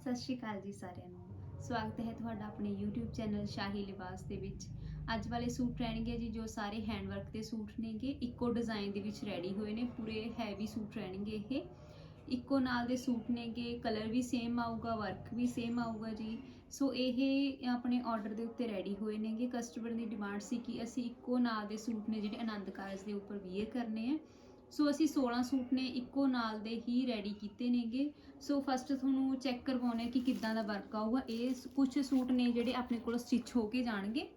ਸਤਿ ਸ਼੍ਰੀ ਅਕਾਲ ਜੀ ਸਾਰਿਆਂ ਨੂੰ। ਸਵਾਗਤ ਹੈ ਤੁਹਾਡਾ ਆਪਣੇ YouTube ਚੈਨਲ ਸ਼ਾਹੀ ਲਿਬਾਸ ਦੇ ਵਿੱਚ। ਅੱਜ ਵਾਲੇ ਸੂਟ ਰਹਿਣਗੇ ਜੀ, ਜੋ ਸਾਰੇ ਹੈਂਡਵਰਕ ਦੇ ਸੂਟ ਨੇਗੇ। ਇੱਕੋ ਡਿਜ਼ਾਈਨ ਦੇ ਵਿੱਚ ਰੈਡੀ ਹੋਏ ਨੇ, ਪੂਰੇ ਹੈਵੀ ਸੂਟ ਰਹਿਣਗੇ ਇਹ। ਇੱਕੋ ਨਾਲ ਦੇ ਸੂਟ ਨੇਗੇ ਕਲਰ ਵੀ ਸੇਮ ਆਊਗਾ ਵਰਕ ਵੀ ਸੇਮ ਆਊਗਾ ਜੀ। ਸੋ ਇਹ ਆਪਣੇ ਆਰਡਰ ਦੇ ਉੱਤੇ ਰੈਡੀ ਹੋਏ ਨੇਗੇ। ਕਸਟਮਰ ਦੀ ਡਿਮਾਂਡ ਸੀ ਕਿ ਅਸੀਂ ਇੱਕੋ ਨਾਲ ਦੇ ਸੂਟ ਨੇ ਜਿਹੜੇ ਆਨੰਦ ਕਾਰਜ ਦੇ ਉੱਪਰ ਵੀਅਰ ਕਰਨੇ ਆ। ਸੋ ਅਸੀਂ 16 ਸੂਟ ਨੇ ਇੱਕੋ ਨਾਲ ਦੇ ਹੀ ਰੈਡੀ ਕੀਤੇ ਨੇਗੇ। ਸੋ ਫਸਟ ਤੁਹਾਨੂੰ ਚੈੱਕ ਕਰਵਾਉਣੇ ਕਿ ਕਿੱਦਾਂ ਦਾ ਵਰਕ ਆਊਗਾ। ਇਹ ਕੁਝ ਸੂਟ ਨੇ ਜਿਹੜੇ ਆਪਣੇ ਕੋਲ ਸਟਿਚ ਹੋ ਕੇ ਜਾਣਗੇ।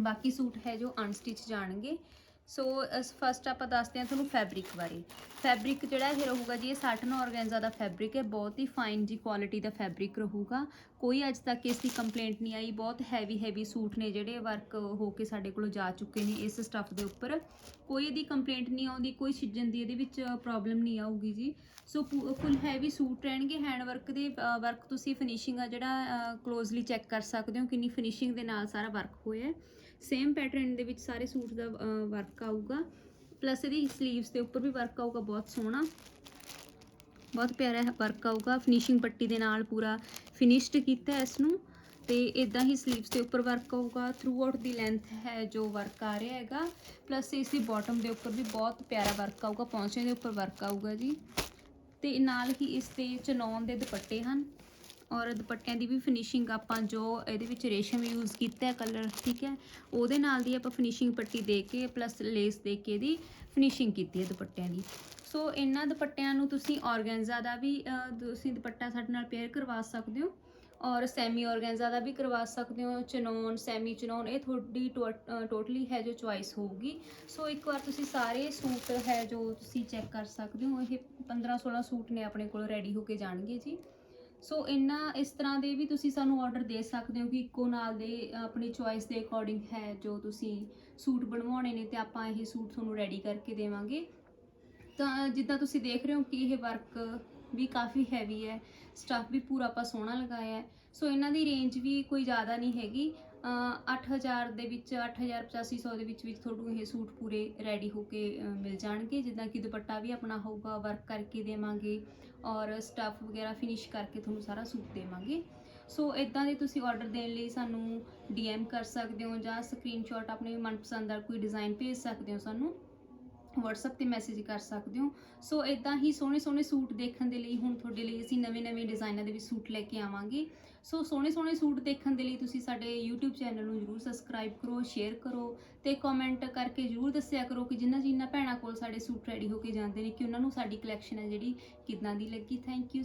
ਬਾਕੀ ਸੂਟ ਹੈ ਜੋ ਅਨਸਟਿਚ ਜਾਣਗੇ। ਸੋ ਫਸਟ ਆਪਾਂ ਦੱਸਦੇ ਹਾਂ ਤੁਹਾਨੂੰ ਫੈਬਰਿਕ ਬਾਰੇ। ਫੈਬਰਿਕ ਜਿਹੜਾ ਇਹ ਰਹੂਗਾ ਜੀ, ਇਹ ਸਾਟਨ ਆਰਗੈਂਜ਼ਾ ਦਾ ਫੈਬਰਿਕ ਹੈ। ਬਹੁਤ ਹੀ ਫਾਈਨ ਜੀ ਕੁਆਲਿਟੀ ਦਾ ਫੈਬਰਿਕ ਰਹੂਗਾ। ਕੋਈ ਅੱਜ ਤੱਕ ਇਸ ਦੀ ਕੰਪਲੇਂਟ ਨਹੀਂ ਆਈ। ਬਹੁਤ ਹੈਵੀ ਹੈਵੀ ਸੂਟ ਨੇ ਜਿਹੜੇ ਵਰਕ ਹੋ ਕੇ ਸਾਡੇ ਕੋਲੋਂ ਜਾ ਚੁੱਕੇ ਨੇ ਇਸ ਸਟੱਫ ਦੇ ਉੱਪਰ। ਕੋਈ ਇਹਦੀ ਕੰਪਲੇਂਟ ਨਹੀਂ ਆਉਂਦੀ, ਕੋਈ ਛਿੱਜਣ ਦੀ ਇਹਦੇ ਵਿੱਚ ਪ੍ਰੋਬਲਮ ਨਹੀਂ ਆਊਗੀ ਜੀ। ਸੋ ਫੁੱਲ ਹੈਵੀ ਸੂਟ ਰਹਿਣਗੇ। ਹੈਂਡ ਵਰਕ ਦੇ ਵਰਕ ਤੁਸੀਂ ਫਿਨਿਸ਼ਿੰਗ ਆ ਜਿਹੜਾ ਕਲੋਜ਼ਲੀ ਚੈੱਕ ਕਰ ਸਕਦੇ ਹੋ ਕਿੰਨੀ ਫਿਨਿਸ਼ਿੰਗ ਦੇ ਨਾਲ ਸਾਰਾ ਵਰਕ ਹੋਇਆ ਹੈ। ਸੇਮ ਪੈਟਰਨ ਦੇ ਵਿੱਚ ਸਾਰੇ ਸੂਟ ਦਾ ਵਰਕ ਆਊਗਾ। ਪਲੱਸ ਇਹਦੀ ਸਲੀਵਸ ਦੇ ਉੱਪਰ ਵੀ ਵਰਕ ਆਊਗਾ, ਬਹੁਤ ਸੋਹਣਾ। ਬਹੁਤ ਪਿਆਰਾ ਵਰਕ ਆਊਗਾ। ਫਿਨਿਸ਼ਿੰਗ ਪੱਟੀ ਦੇ ਨਾਲ ਪੂਰਾ ਫਿਨਿਸ਼ਡ ਕੀਤਾ ਹੈ ਇਸ ਨੂੰ ਤੇ ਇਦਾਂ ਹੀ ਸਲੀਵਸ ਦੇ ਉੱਪਰ ਵਰਕ ਆਊਗਾ। ਥਰੂ ਆਊਟ ਦੀ ਲੈਂਥ ਹੈ ਜੋ ਵਰਕ ਆ ਰਿਹਾ ਹੈਗਾ। ਪਲੱਸ ਇਸ ਦੀ ਬਾਟਮ ਦੇ ਉੱਪਰ ਵੀ ਬਹੁਤ ਪਿਆਰਾ ਵਰਕ ਆਊਗਾ। ਪੌਂਚੇ ਦੇ ਉੱਪਰ ਵਰਕ ਆਊਗਾ ਜੀ। ਤੇ ਨਾਲ ਹੀ ਇਸ ਤੇ ਚਨੌਨ ਦੇ ਦੁਪੱਟੇ ਹਨ। ਔਰ ਦੁਪੱਟਿਆਂ ਦੀ ਵੀ ਫਿਨਿਸ਼ਿੰਗ ਆਪਾਂ ਜੋ ਇਹਦੇ ਵਿੱਚ ਰੇਸ਼ਮ ਯੂਜ਼ ਕੀਤਾ ਹੈ ਕਲਰ ਠੀਕ ਹੈ, ਉਹਦੇ ਨਾਲ ਦੀ ਆਪਾਂ ਫਿਨਿਸ਼ਿੰਗ ਪੱਟੀ ਦੇ ਕੇ ਪਲੱਸ ਲੇਸ ਦੇ ਕੇ ਇਹਦੀ ਫਿਨਿਸ਼ਿੰਗ ਕੀਤੀ ਹੈ ਦੁਪੱਟਿਆਂ ਦੀ। ਸੋ ਇਹਨਾਂ ਦੁਪੱਟਿਆਂ ਨੂੰ ਤੁਸੀਂ ਆਰਗੈਂਜ਼ਾ ਦਾ ਵੀ ਤੁਸੀਂ ਦੁਪੱਟਾ ਸਾਡੇ ਨਾਲ ਪੇਅਰ ਕਰਵਾ ਸਕਦੇ ਹੋ ਔਰ ਸੈਮੀ ਆਰਗੈਂਜ਼ਾ ਦਾ ਵੀ ਕਰਵਾ ਸਕਦੇ ਹੋ ਚਨੋਨ ਸੈਮੀ ਚਨੋਨ ਇਹ ਤੁਹਾਡੀ ਟੋਟਲੀ ਹੈ ਜੋ ਚੁਆਇਸ ਹੋਊਗੀ। ਸੋ ਇੱਕ ਵਾਰ ਤੁਸੀਂ ਸਾਰੇ ਸੂਟ ਹੈ ਜੋ ਤੁਸੀਂ ਚੈੱਕ ਕਰ ਸਕਦੇ ਹੋ, ਇਹ 15 16 ਸੂਟ ਨੇ ਆਪਣੇ ਕੋਲ ਰੈਡੀ ਹੋ ਕੇ ਜਾਣਗੇ ਜੀ। ਸੋ ਇਹਨਾਂ ਇਸ ਤਰ੍ਹਾਂ ਦੇ ਵੀ ਤੁਸੀਂ ਸਾਨੂੰ ਆਰਡਰ ਦੇ ਸਕਦੇ ਹੋ ਕਿ ਇੱਕੋ ਨਾਲ ਦੇ ਆਪਣੀ ਚੁਆਇਸ ਦੇ ਅਕੋਰਡਿੰਗ ਹੈ ਜੋ ਤੁਸੀਂ ਸੂਟ ਬਣਵਾਉਣੇ ਨੇ ਤੇ ਆਪਾਂ ਇਹ ਸੂਟ ਤੁਹਾਨੂੰ ਰੈਡੀ ਕਰਕੇ ਦੇਵਾਂਗੇ। ਤਾਂ ਜਿੱਦਾਂ ਤੁਸੀਂ ਦੇਖ ਰਹੇ ਹੋ ਕਿ ਇਹ ਵਰਕ ਵੀ ਕਾਫੀ ਹੈਵੀ ਹੈ ਸਟਾਫ ਵੀ ਪੂਰਾ ਆਪਾਂ ਸੋਹਣਾ ਲਗਾਇਆ ਹੈ। ਸੋ ਇਹਨਾਂ ਦੀ ਰੇਂਜ ਵੀ ਕੋਈ ਜ਼ਿਆਦਾ ਨਹੀਂ ਹੈਗੀ। 8000 ਦੇ ਵਿੱਚ 8850 ਦੇ ਵਿੱਚ ਵਿੱਚ ਤੁਹਾਨੂੰ ਇਹ ਸੂਟ ਪੂਰੇ ਰੈਡੀ ਹੋ ਕੇ ਮਿਲ ਜਾਣਗੇ। ਜਿੱਦਾਂ ਕਿ ਦੁਪੱਟਾ ਵੀ ਆਪਣਾ ਹੋਊਗਾ ਵਰਕ ਕਰਕੇ ਦੇਵਾਂਗੇ ਔਰ ਸਟੱਫ ਵਗੈਰਾ ਫਿਨਿਸ਼ ਕਰਕੇ ਤੁਹਾਨੂੰ ਸਾਰਾ ਸੂਟ ਦੇਵਾਂਗੇ। ਸੋ ਇਦਾਂ ਦੇ ਤੁਸੀਂ ਆਰਡਰ ਦੇਣ ਲਈ ਸਾਨੂੰ ਡੀਐਮ ਕਰ ਸਕਦੇ ਹੋ ਜਾਂ ਸਕਰੀਨਸ਼ਾਟ ਆਪਣੇ ਮਨਪਸੰਦ ਦਾ ਕੋਈ ਡਿਜ਼ਾਈਨ ਭੇਜ ਸਕਦੇ ਹੋ ਸਾਨੂੰ। WhatsApp ਤੇ ਮੈਸੇਜ ਕਰ ਸਕਦੇ ਹੋ। ਸੋ ਇਦਾਂ ਹੀ ਸੋਹਣੇ ਸੋਹਣੇ ਸੂਟ ਦੇਖਣ ਦੇ ਲਈ ਹੁਣ ਤੁਹਾਡੇ ਲਈ ਅਸੀਂ ਨਵੇਂ-ਨਵੇਂ ਡਿਜ਼ਾਈਨਾਂ ਦੇ ਵਿੱਚ ਸੂਟ ਲੈ ਕੇ ਆਵਾਂਗੇ। ਸੋ ਸੋਹਣੇ ਸੋਹਣੇ ਸੂਟ ਦੇਖਣ ਦੇ ਲਈ ਤੁਸੀਂ ਸਾਡੇ YouTube ਚੈਨਲ ਨੂੰ ਜਰੂਰ ਸਬਸਕ੍ਰਾਈਬ ਕਰੋ ਸ਼ੇਅਰ ਕਰੋ ਤੇ ਕਮੈਂਟ ਕਰਕੇ ਜਰੂਰ ਦੱਸਿਆ ਕਰੋ ਕਿ ਜਿੰਨਾ ਜਿੰਨਾ ਭੈਣਾਂ ਕੋਲ ਸਾਡੇ ਸੂਟ ਰੈਡੀ ਹੋ ਕੇ ਜਾਂਦੇ ਨੇ, ਕਿ ਉਹਨਾਂ ਨੂੰ ਸਾਡੀ ਕਲੈਕਸ਼ਨ ਹੈ ਜਿਹੜੀ ਕਿਦਾਂ ਦੀ ਲੱਗੀ। Thank you